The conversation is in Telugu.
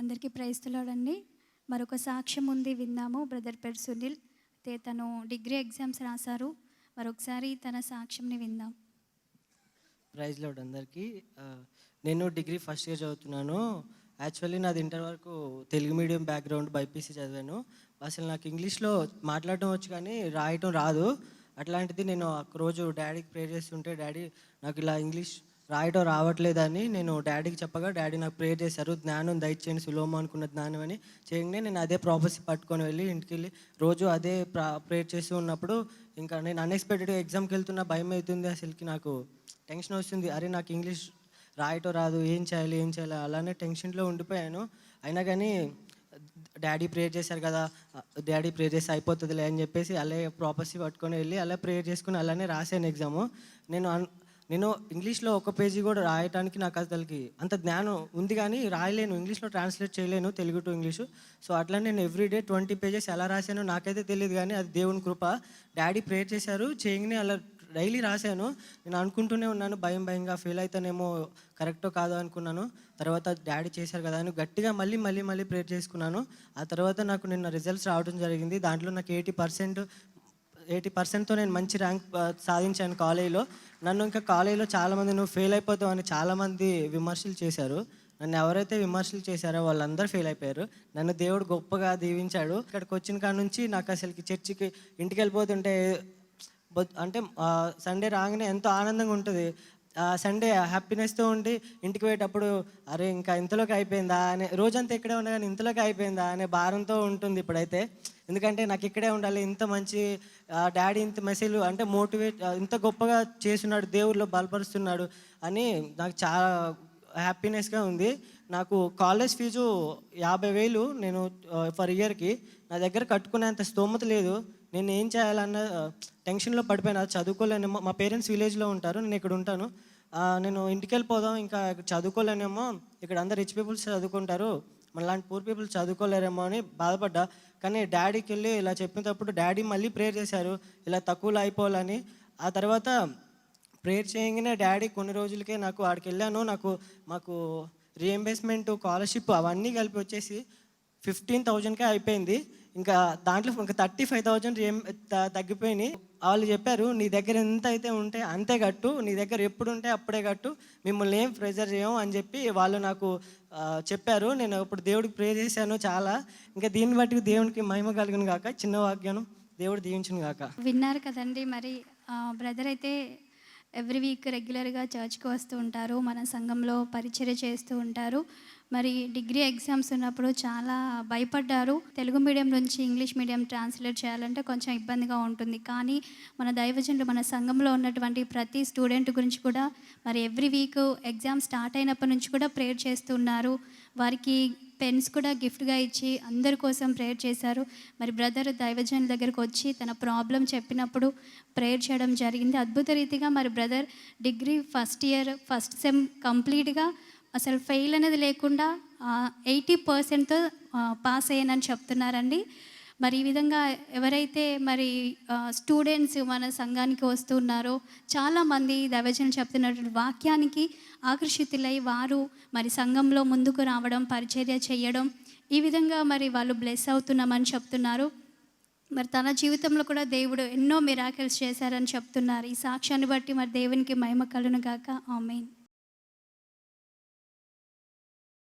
అందరికీ ప్రైస్తులాడండి మరొక సాక్ష్యం ఉంది విన్నాము. బ్రదర్ పేరు సునీల్ అయితే తను డిగ్రీ ఎగ్జామ్స్ రాశారు. మరొకసారి తన సాక్ష్యంని విందాం. ప్రైజ్ లోడ్ అందరికీ. నేను డిగ్రీ ఫస్ట్ ఇయర్ చదువుతున్నాను. యాక్చువల్లీ నాది ఇంటర్ వరకు తెలుగు మీడియం బ్యాక్గ్రౌండ్ బైపీసీ చదివాను. అసలు నాకు ఇంగ్లీష్లో మాట్లాడటం వచ్చు కానీ రాయటం రాదు. అట్లాంటిది నేను ఒక రోజు డాడీకి ప్రేర్ చేస్తుంటే డాడీ నాకు ఇలా ఇంగ్లీష్ రాయటం రావట్లేదని నేను డాడీకి చెప్పగా డాడీ నాకు ప్రేర్ చేశారు జ్ఞానం దయచేయండి సులోమ అనుకున్న జ్ఞానం అని చేయండి నేను అదే ప్రాపర్సీ పట్టుకొని వెళ్ళి ఇంటికి వెళ్ళి రోజు అదే ప్రా ప్రేర్ చేస్తూ ఉన్నప్పుడు ఇంకా నేను అన్ఎక్స్పెక్టెడ్గా ఎగ్జామ్కి వెళ్తున్నా భయం అవుతుంది అసలుకి నాకు. టెన్షన్ వస్తుంది. అరే నాకు ఇంగ్లీష్ రాయటం రాదు ఏం చేయాలి ఏం చేయాలి అలానే టెన్షన్లో ఉండిపోయాను. అయినా కానీ డాడీ ప్రేయర్ చేశారు కదా డాడీ ప్రేయర్ చేస్తే అయిపోతుందిలే అని చెప్పేసి అలాగే ప్రాపర్సీ పట్టుకొని వెళ్ళి అలా ప్రేయర్ చేసుకుని అలానే రాశాను ఎగ్జాము నేను అన్- నేను ఇంగ్లీష్లో ఒక పేజీ కూడా రాయటానికి నాకు అసలుకి అంత జ్ఞానం ఉంది కానీ రాయలేను. ఇంగ్లీష్లో ట్రాన్స్లేట్ చేయలేను తెలుగు టు ఇంగ్లీషు. సో అట్లా నేను ఎవ్రీడే ట్వంటీ పేజెస్ ఎలా రాశానో నాకైతే తెలియదు కానీ అది దేవుని కృప. డాడీ ప్రేయర్ చేశారు చేయగానే అలా డైలీ రాశాను. నేను అనుకుంటూనే ఉన్నాను భయం భయంగా ఫెయిల్ అవుతానేమో కరెక్టో కాదో అనుకున్నాను. తర్వాత డాడీ చేశారు కదా అని గట్టిగా మళ్ళీ మళ్ళీ మళ్ళీ ప్రేర్ చేసుకున్నాను. ఆ తర్వాత నాకు నిన్న రిజల్ట్స్ రావడం జరిగింది. దాంట్లో నాకు ఎయిటీ పర్సెంట్ ఎయిటీ పర్సెంట్తో నేను మంచి ర్యాంక్ సాధించాను కాలేజీలో. నన్ను ఇంకా కాలేజీలో చాలామంది నువ్వు ఫెయిల్ అయిపోతావు అని చాలామంది విమర్శలు చేశారు. నన్ను ఎవరైతే విమర్శలు చేశారో వాళ్ళందరూ ఫెయిల్ అయిపోయారు. నన్ను దేవుడు గొప్పగా దీవించాడు. ఇక్కడికి వచ్చిన కాడ నుంచి నాకు అసలుకి చర్చికి ఇంటికి వెళ్ళిపోతుంటే అంటే సండే రాగానే ఎంతో ఆనందంగా ఉంటుంది. సండే హ్యాపీనెస్తో ఉండి ఇంటికి పోయేటప్పుడు అరే ఇంకా ఇంతలోకి అయిపోయిందా? అనే రోజంతా ఇక్కడే ఉన్నా కానీ ఇంతలోకి అయిపోయిందా? అనే భారంతో ఉంటుంది ఇప్పుడైతే. ఎందుకంటే నాకు ఇక్కడే ఉండాలి ఇంత మంచి డాడీ ఇంత మెసేజ్ అంటే మోటివేట్ ఇంత గొప్పగా చేస్తున్నాడు దేవుళ్ళు బలపరుస్తున్నాడు అని నాకు చాలా హ్యాపీనెస్గా ఉంది. నాకు కాలేజ్ ఫీజు యాభై వేలు నేను ఫర్ ఇయర్కి నా దగ్గర కట్టుకునేంత స్తోమత లేదు. నేను ఏం చేయాలన్న టెన్షన్లో పడిపోయినా. చదువుకోలేనేమో మా పేరెంట్స్ విలేజ్లో ఉంటారు. నేను ఇక్కడ ఉంటాను. నేను ఇంటికి వెళ్ళిపోదాం ఇంకా ఇక్కడ చదువుకోలేనేమో. ఇక్కడ అందరు రిచ్ పీపుల్స్ చదువుకుంటారు. మనలాంటి పూర్ పీపుల్ చదువుకోలేరేమో అని బాధపడ్డా. కానీ డాడీకి వెళ్ళి ఇలా చెప్పినప్పుడు డాడీ మళ్ళీ ప్రేయర్ చేశారు. ఇలా తక్కువలో అయిపోవాలని. ఆ తర్వాత ప్రేయర్ చేయగానే డాడీ కొన్ని రోజులకే నాకు ఆడికి వెళ్ళాను నాకు మాకు రీఎంబర్స్మెంట్ స్కాలర్షిప్ అవన్నీ కలిపి వచ్చేసి ఫిఫ్టీన్ థౌజండ్కే అయిపోయింది. ఇంకా దాంట్లో ఇంకా థర్టీ ఫైవ్ థౌజండ్ తగ్గిపోయినాయి. వాళ్ళు చెప్పారు నీ దగ్గర ఎంత అయితే ఉంటే అంతే కట్టు. నీ దగ్గర ఎప్పుడు ఉంటే అప్పుడే కట్టు. మిమ్మల్ని ఏం ప్రెజర్ చేయం అని చెప్పి వాళ్ళు నాకు చెప్పారు. నేను ఇప్పుడు దేవుడికి ప్రే చేశాను చాలా. ఇంకా దీన్ని బట్టి దేవునికి మహిమ కలుగును కాక చిన్న వాక్యం దేవుడు దీవించును కాక విన్నారు కదండి. మరి బ్రదర్ అయితే ఎవ్రీ వీక్ రెగ్యులర్గా చర్చ్కి వస్తూ ఉంటారు మన సంఘంలో పరిచయ చేస్తూ ఉంటారు. మరి డిగ్రీ ఎగ్జామ్స్ ఉన్నప్పుడు చాలా భయపడ్డారు. తెలుగు మీడియం నుంచి ఇంగ్లీష్ మీడియం ట్రాన్స్లేట్ చేయాలంటే కొంచెం ఇబ్బందిగా ఉంటుంది. కానీ మన దైవజనులు మన సంఘంలో ఉన్నటువంటి ప్రతి స్టూడెంట్ గురించి కూడా మరి ఎవ్రీ వీక్ ఎగ్జామ్ స్టార్ట్ అయినప్పటి నుంచి కూడా ప్రేయర్ చేస్తున్నారు వారికి పెన్స్ కూడా గిఫ్ట్గా ఇచ్చి అందరి కోసం ప్రేయర్ చేశారు. మరి బ్రదర్ దైవజన్ దగ్గరకు వచ్చి తన ప్రాబ్లం చెప్పినప్పుడు ప్రేయర్ చేయడం జరిగింది. అద్భుత రీతిగా మరి brother degree first year first sem కంప్లీట్గా అసలు ఫెయిల్ అనేది లేకుండా ఎయిటీ పర్సెంట్తో పాస్ అయ్యానని చెప్తున్నారండి. మరి ఈ విధంగా ఎవరైతే మరి స్టూడెంట్స్ మన సంఘానికి వస్తున్నారో చాలామంది దైవజనం చెప్తున్నటువంటి వాక్యానికి ఆకర్షితులై వారు మరి సంఘంలో ముందుకు రావడం పరిచర్య చేయడం ఈ విధంగా మరి వాళ్ళు బ్లెస్ అవుతున్నామని చెప్తున్నారు. మరి తన జీవితంలో కూడా దేవుడు ఎన్నో మిరాకిల్స్ చేశారని చెప్తున్నారు. ఈ సాక్ష్యాన్ని బట్టి మరి దేవునికి మహిమ కలును గాక. ఆమెన్